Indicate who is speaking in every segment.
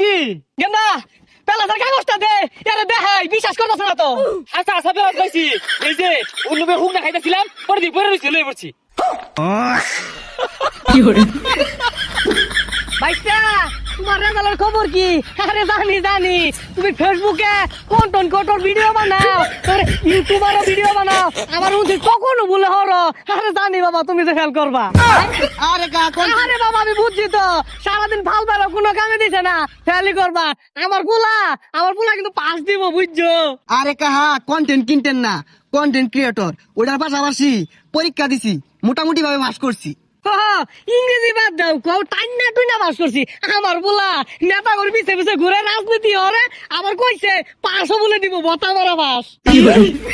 Speaker 1: পাইছি গেন্দা পেলাসের কাগজটা দে এরে দেখাই বিশ্বাস করতেছ না তো।
Speaker 2: আচ্ছা আচ্ছা বেলা পাইছি এই যে অন্যবে হুক না খাইতেছিলাম পরে দিয়ে পরে রয়েছে লই পড়ছি।
Speaker 1: বাইস্তা তোমার রেজাল্টের খবর কি? আরে জানি জানি। তুমি ফেসবুকে কন্টন কন্টন ভিডিও বানাও ইউটিউবারও ভিডিও বানাও। আমার উচিত কখনো ভুলে হরো আরে জানি বাবা তুমি ফেল করবা।
Speaker 3: আরে
Speaker 1: আরে বাবা আমি বুঝছি তো। সারাদিন ফাল বেরো কোনো কামে দিছে না। ফেলি করবা আমার পোলা আমার পোলা কিন্তু পাস দিব বুঝছ?
Speaker 3: আরে কাহা কন্টেন্ট কিনতেন না। কন্টেন্ট ক্রিয়েটর ওটার পাশাপাশি পরীক্ষা দিছি মোটামুটি ভাবে পাস করছি।
Speaker 1: ইংরেজি বাদ দাও কও টাইনা টুইনা বাস করছি। আমার পোলা নেতা করে পিছে পিছে ঘুরে রাজনীতি হরে আবার কইছে পাঁচশো বলে দিব বতা মারা বাস।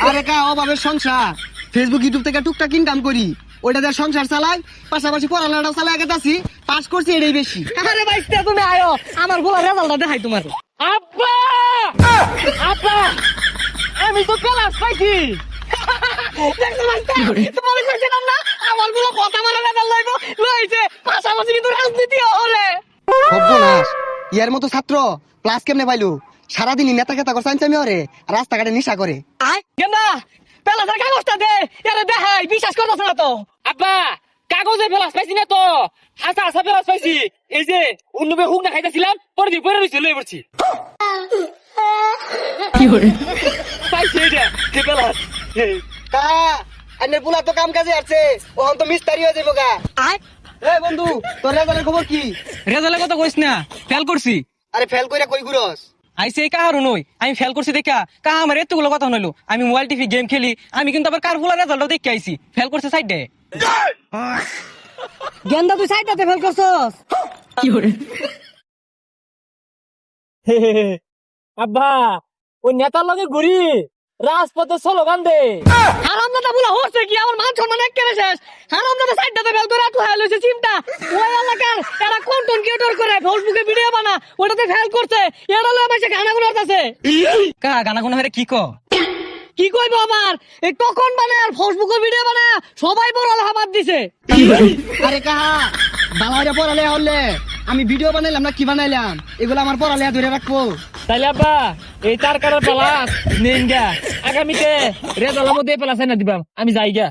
Speaker 3: আরে কা অভাবের সংসার। ফেসবুক ইউটিউব থেকে টুকটাক ইনকাম করি। ওইটা দিয়ে সংসার চালাই পাশাপাশি পড়ালেখাটাও চালাই আগে আছি পাস করছি এটাই বেশি।
Speaker 1: আরে বাইস্তা তুমি আয়ো আমার পোলা রেজাল্টটা দেখাই তোমার।
Speaker 2: আব্বা! আব্বা! আমি তো ক্লাস পাইছি।
Speaker 1: দেখছ বাইস্তা তোমার কইছিলাম না কথা মারা রেজাল্ট লইব। লইছে পাশাপাশি কিন্তু রাজনীতি হরে
Speaker 3: সর্বনাশ। ইয়ার মতো ছাত্র ক্লাস কেমনে পাইলো? সারাদিনই নেতা খেতা করছে আমি ওরে রাস্তাঘাটে নিশা করে।
Speaker 1: আয় গেন্দা পেলাসের কাগজটা দে। এরে দেখাই বিশ্বাস করতেছ না তো।
Speaker 2: আব্বা কাগজে বেলাস পাইছি না তো। আচ্ছা আচ্ছা বেলাস পাইছি। এই যে অন্যবে হুক না খাইতেছিলাম পরে দিন পরে রয়েছে লয়ে পড়ছি। পাইছি এটা কে বেলাস
Speaker 3: কা আন্নের পুলা তো কাম কাজে আছে ওহন তো মিস্তারি হয়ে যাব গা।
Speaker 1: আয়।
Speaker 3: এ বন্ধু তোর রেজাল্টের খবর কি?
Speaker 4: রেজাল্টের কথা কইস না ফেল করছি।
Speaker 3: আরে ফেল কইরা কই ঘুরস?
Speaker 4: আইসি কাহারও নই আমি ফেল করছি দেখা। কাহা আমার এতগুলো কথা হইল আমি মোবাইল টিভি গেম খেলি আমি কিন্তু আবার কার ফুলা রেজাল্টও দেখে আইছি। ফেল করছে সাইড। দে
Speaker 1: গেন্দা তুই সাইডটাতে ফেল করছস?
Speaker 2: আব্বা ওই নেতার লগে ঘুরি। রাজপথে স্লোগান দে।
Speaker 1: হারামদাদা বলা হচ্ছে কি? আমার মান সম্মান একেবারে শেষ। হারামদাদা সাইডটাতে ফেল করে তুই হাইলো সে চিন্তা ওই এলাকার এরা ক্রিয়েটর করে ফেসবুকে ভিডিও বানা ওটাতে ফেল করছে। এরা লয় মাসে গানা গুলো আছে
Speaker 4: কাহা গানা হারে কি ক?
Speaker 1: কি কইব আবার এই তখন মানে আর ফেসবুকে ভিডিও বানা? সবাই বড় হাবাদ দিছে।
Speaker 3: আরে কাহা? বালাইরা পড়ালে হলে। আমি ভিডিও বানাইলাম না, কি বানাইলাম? এগুলো আমার পড়ালে ধরে রাখব।
Speaker 2: তাইলে আব্বা, এই তার কারণ পেলাস নিন গা। আগামীতে রেজাল্টের মধ্যে পেলাস না দিবাম, আমি যাই গা।